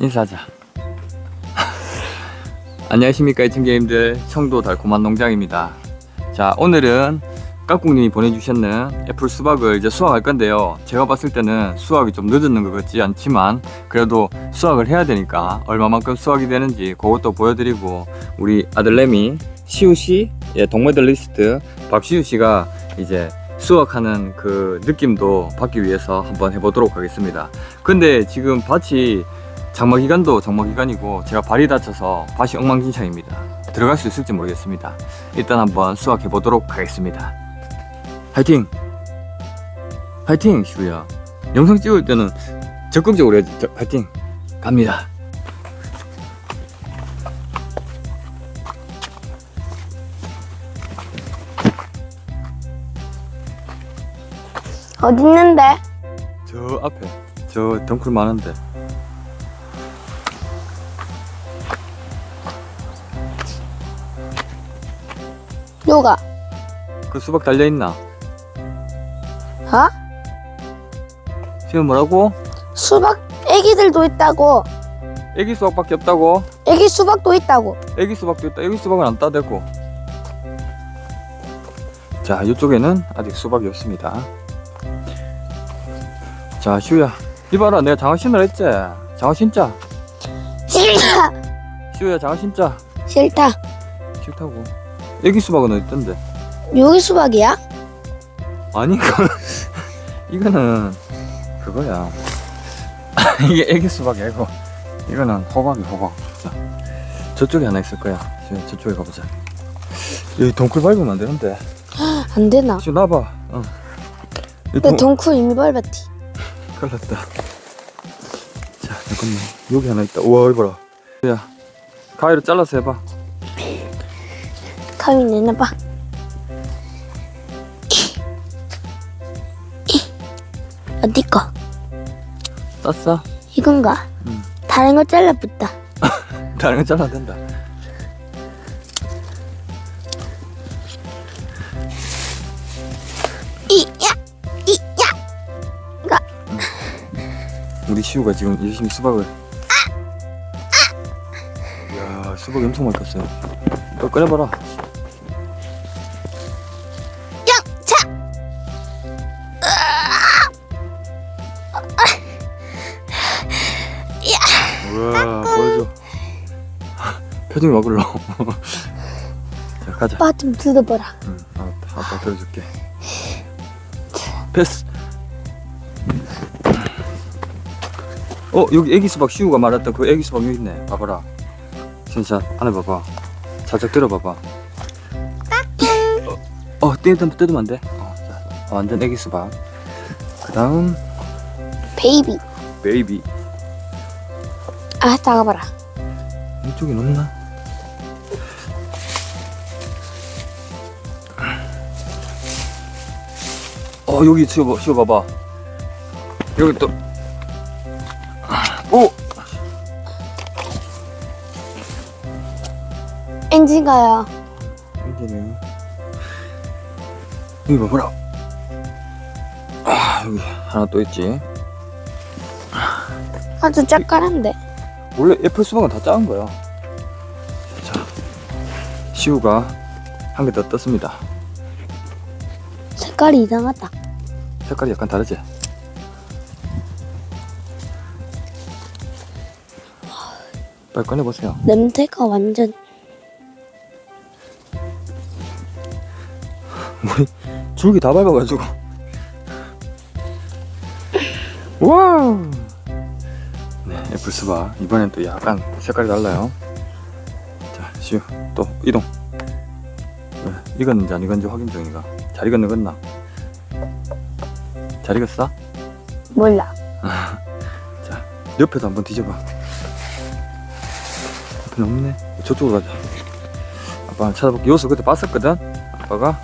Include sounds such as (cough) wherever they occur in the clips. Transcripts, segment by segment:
인사하자. 안녕하십니까 이층게임들 청도 달콤한 농장입니다. 자 오늘은 깍꿍님이 보내주셨는 애플 수박을 이제 수확할 건데요. 제가 봤을 때는 수확이 좀 늦었는 것 같지 않지만 그래도 수확을 해야 되니까 얼마만큼 수확이 되는지 그것도 보여드리고 우리 아들내미 시우씨 예, 동물들 리스트 박시우씨가 이제 수확하는 그 느낌도 받기 위해서 한번 해보도록 하겠습니다. 근데 지금 밭이 장마 기간도 장마 기간이고 제가 발이 다쳐서 밭이 엉망진창입니다. 들어갈 수 있을지 모르겠습니다. 일단 한번 수확해 보도록 하겠습니다. 화이팅! 화이팅 시우야. 영상 찍을 때는 적극적으로 해야지. 저, 화이팅! 갑니다. 어디 있는데? 저 앞에 저 덩쿨 많은데 누가? 그 수박 달려 있나? 어? 지금 뭐라고? 수박 애기들도 있다고. 애기 수박밖에 없다고? 애기 수박도 있다고. 애기 수박도 있다. 애기 수박은 안 따대고. 자, 이쪽에는 아직 수박이 없습니다. 자, 시우야. 이봐라, 내가 장화 신으라 했지? 장화 신자. 싫다. 시우야, 장화 신자. 싫다. 싫다고. 애기 수박은 어디 있던데? 여기 수박이야? 아니, 이거, (laughs) 이거는 그거야. (laughs) 이게 애기 수박이야, 이거. 이거는 호박이 호박. 자, 저쪽에 하나 있을 거야. 시우야, 저쪽에 가보자. 여기 덩굴 밟으면 안 되는데. (gasps) 안 되나? 지금 나봐. 어. 이내 동- 덩쿨 이미 밟았지. (laughs) 큰일 났다. 자, 잠깐만. 여기 하나 있다. 우와, 이봐라. 야, 가위로 잘라서 해봐. 가위 내놔봐. 어디 거? 땄어? 이건가? 응. 다른 거 잘라붙다. (laughs) 다른 거 잘라도 된다. 이야! 이야! 우리 시우가 지금 열심히 수박을. 이야, 수박이 엄청 많이 컸어요. 또 꺼내봐라. 표정이 막 올라. 자, 가자. 아빠 좀 뜯어봐라. 응, 알았다. 아빠 들어줄게. 패스. 어, 여기 애기 수박 시우가 말했던 그 애기 수박 여기 있네. 봐봐라. 진짜 안에 봐봐. 살짝 들어봐봐. 어, 어 뜯으면 뜯으면 안 돼. 어, 자, 완전 애기 수박. 그다음 베이비. 베이비. 아, 작아봐라. 이쪽에 없나? 어 여기 씌워봐 씌워봐봐 여기 또 오! 엔진가요. 여기는 여기 봐봐라 아 여기 하나 또 있지 아주 짝깔한데. 원래 애플 수박은 다 작은 거야 자 시우가 한 개 더 떴습니다 색깔이 이상하다. 색깔이 약간 다르지? 빨리 꺼내보세요. 냄새가 완전 우리 줄기 다 밟아가지고. 와우! 네 애플 수박. 이번엔 또 약간 색깔이 달라요. 자 시우 또 이동. 네, 익었는지 안 익었는지 확인 중이가 잘 익었는 건나 잘 익었어? 몰라. (laughs) 자 옆에도 한번 뒤져봐. 옆에는 없네. 저쪽으로 가자. 아빠 찾아볼게. 요수 그때 봤었거든? 아빠가?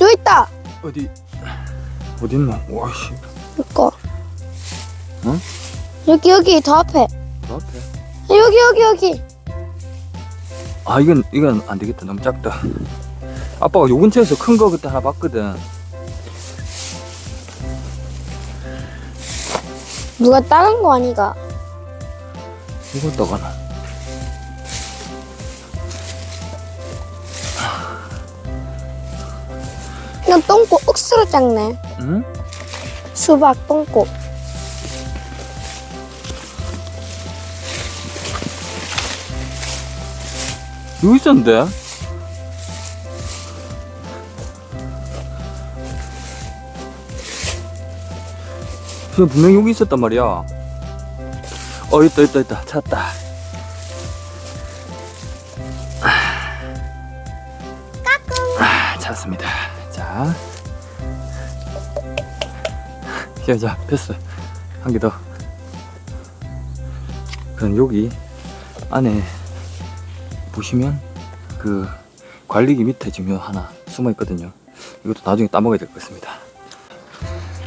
여기 있다. 어디? 어디 있나 와씨. 이거. 응? 여기 여기 더 앞에. 저 앞에 여기 여기 여기. 아 이건 이건 안 되겠다 너무 작다 아빠가 요 근처에서 큰 거 그때 하나 봤거든 누가 다른 거 아니가? 이걸 떠가나 이건 똥꼬 억수로 작네. 응? 수박 똥꼬. 여기 있었는데? 저 분명히 여기 있었단 말이야. 어 있다 있다 있다. 찾았다. 아, 찾았습니다. 자. 자, 자, 폈어. 한개 더. 그럼 여기 안에 보시면 그 관리기 밑에 지금 요 하나 숨어 있거든요. 이것도 나중에 따먹어야 될 것 같습니다.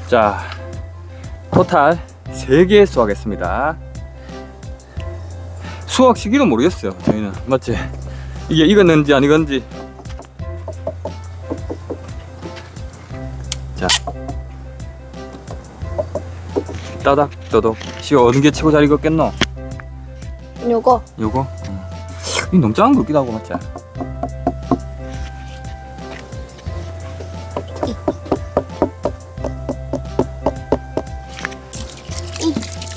자, 토탈 3개 수확했습니다. 수확 시기는 모르겠어요. 저희는 맞지? 이게 익었는지 안 익었는지. 자, 따닥 떠덕. 시가 어느 게 최고 잘 익었겠노? 요거. 요거? 응. 이 너무 작은 거 하고 맞지?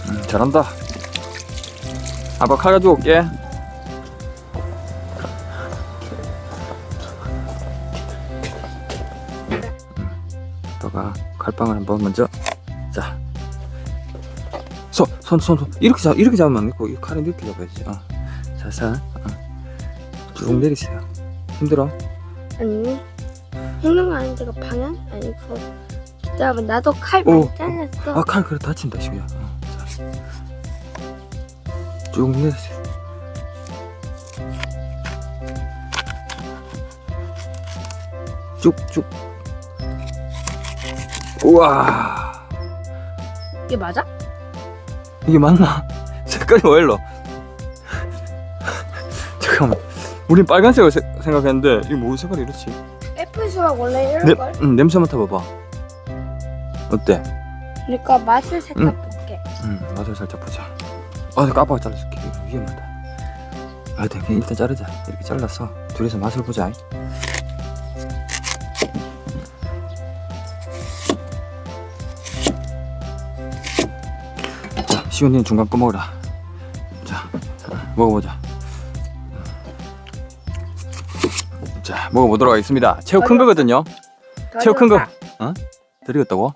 음, 잘한다 아빠 칼 가지고 올게 아빠가 칼빵을 한번 먼저 자 손, 손, 손, 손. 이렇게 잡, 이렇게 잡으면 안 되고, 이 칼은 이렇게 잡아야지. 어. 살살. 어. 쭉 내리세요. 힘들어? 아니. 먹는 거 아닌데 방향이 아니고. 기다려봐. 나도 칼 많이 오. 잘랐어. 아, 칼, 그래, 다친다, 시우야. 어. 자. 쭉 내리세요. 쭉, 쭉. 우와. 이게 맞아? 이게 맞나? (laughs) 색깔이 왜 일러? 우린 빨간색을 세- 생각했는데, 이게 무슨 색깔이 이렇지? 애플 수박 원래 이런 냄, 걸. 음, 냄새 맡아봐봐. 어때? 그러니까 맛을 살짝 응. 볼게. 음, 맛을 살짝 보자. 아, 아빠가 잘라줄게. 이거 위험하다. 아, 네, 그냥 일단 자르자. 이렇게 잘라서 둘이서 맛을 보자. 자, 시온이는 중간 거 먹어라. 자, 먹어보자. 먹어보도록 하겠습니다. 최고 큰 거거든요. 최고 큰 거. 어? 더 익었다고?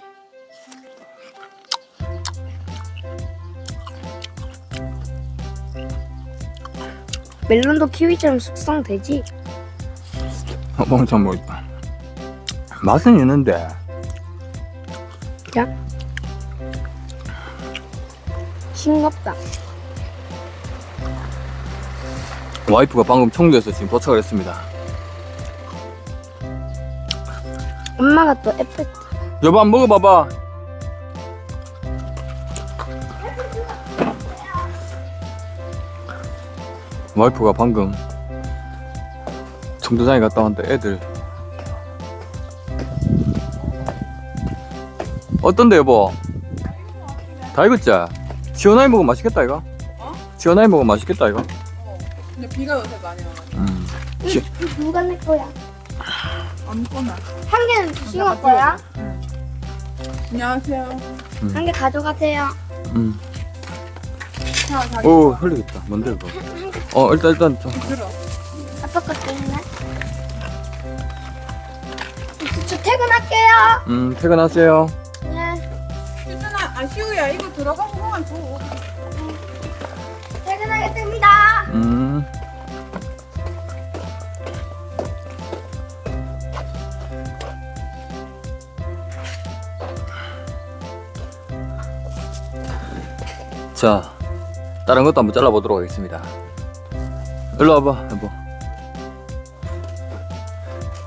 멜론도 키위처럼 숙성되지? 어, 멍청 뭐 있다. 맛은 있는데 야. 싱겁다. 와이프가 방금 청도에서 지금 도착을 했습니다. 엄마가 또 애플 여보 한번 먹어봐봐. 와이프가 방금 청도장에 갔다 왔는데 애들 어떤데 여보? 다 익었지? 시원하게 먹으면 맛있겠다 이거? 어? 시원하게 먹으면 맛있겠다 이거? 어. 근데 비가 요새 많이 와가지고 음. 누가 내 거야? 아무거나. 한 개는 싱겁 거야? 응. 안녕하세요. 한 개 가져가세요. 음. 자, 자기 오 흘리겠다. 뭔데 이거? 어 일단 일단 좀 들어. 아빠 것도 있네. 저 퇴근할게요. 음, 퇴근하세요. 네. 유준아, 아 시우야 이거 들어가고 그만 줘. 퇴근하겠습니다. 자, 다른 것도 한번 잘라보도록 하겠습니다. 일로 와봐, 여보.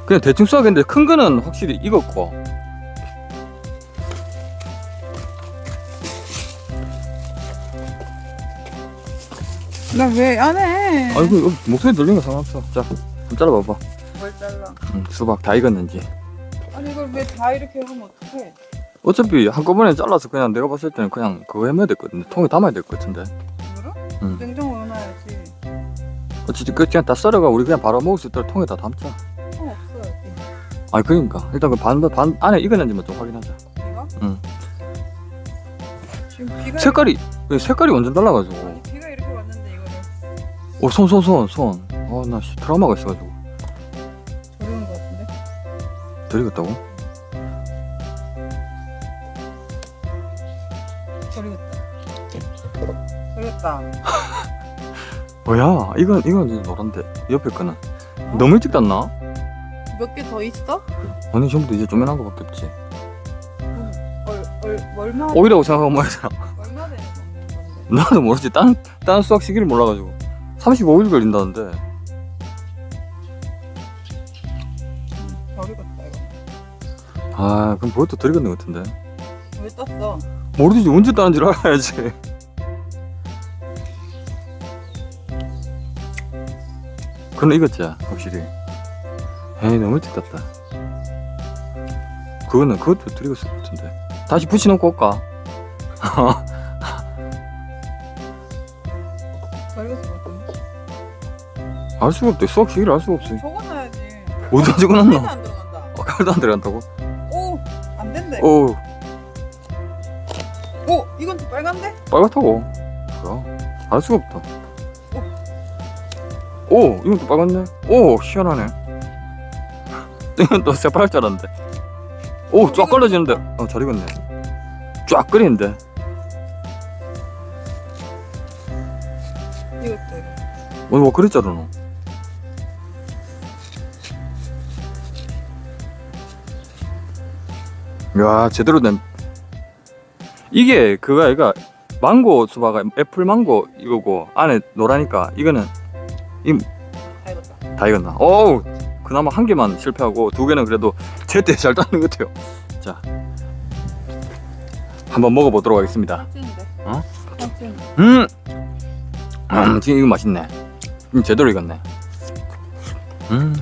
그냥 대충 쏘겠는데 큰 거는 확실히 익었고. 나 왜 안 해? 아이고 이거 목소리 들리는 거 상관없어 자 한번 잘라봐봐 뭘 잘라? 음, 수박 다 익었는지 아니 이걸 왜 다 이렇게 하면 어떡해? 어차피 한꺼번에 잘라서 그냥 내가 봤을 때는 그냥 그거 해야 될것 같은데 통에 담아야 될 것 같은데? 음. 냉장고에 넣어놔야지. 어쨌든 그 그냥 다 썰어가 우리 그냥 바로 먹을 수 있도록 통에 다 담자 통 없어 여기. 아니 그러니까 일단 그반 반 안에 익었는지만 좀 확인하자 이거? 응. 지금 비가 색깔이 색깔이 완전 달라가지고 아니 비가 이렇게 왔는데 이거를 어손 손 손손 아나 트라우마가 있어가지고 저러는 거 같은데? 덜 익었다고? 저리겠다. 저리겠다. (laughs) 뭐야 이건 이건 이제 노란데 옆에 거는 너무 일찍 땄나? 몇 개 더 있어? 아니 전부 다 이제 조면한 거밖에 없지 얼, 얼, 얼마? 오이라고 생각하면 뭐야 얼마 되는 건데? (laughs) 나도 모르지 다른 다른 수학 시기를 몰라가지고 35일 걸린다는데 이거. 아 그럼 그것도 덜 익었는 것 같은데 왜 떴어? 모르지 언제 따는 줄 알아야지 그건 익었지 확실히 에이 너무 일찍 땄다 그거는 그것도 것 같은데 다시 붙여놓고 올까? (laughs) 알 수가 없대 수학 시기를 알 수가 없어 적어놔야지. 어디다 적어놨나? 안 들어간다. 어, 칼도 안 들어간다고? 오! 안 된대. 오 오! 빨간데? 빨갛다고. 뭐야? 알 수가 없다. 오! 이건 또 빨갛네? 오 희한하네. (laughs) 이건 또 새빨갈 줄 알았는데. 오쫙 걸러지는데. 어 잘 익었네. 쫙 끓이는데. 이것도 이거. 오늘 뭐 그랬잖아 너 야, 제대로 된. 이게 그거야, 이거 망고 수박가 애플 망고 이거고 안에 노라니까 이거는 다 익었다. 다 익었나? 어우, 그나마 한 개만 실패하고 두 개는 그래도 제때 잘 따는 것 같아요. 자, 한번 먹어보도록 하겠습니다. 찐인데. 어? 찐. 음, 음 지금 이거 맛있네. 음, 제대로 익었네. 음,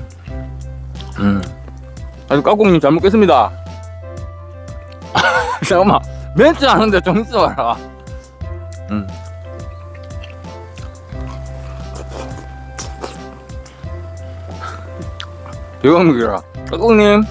음. 아주 까꿍님 잘 먹겠습니다. (laughs) 잠깐만, 멘트 하는데 좀 있어봐라. 음. (laughs) 먹이라. 까꿍님.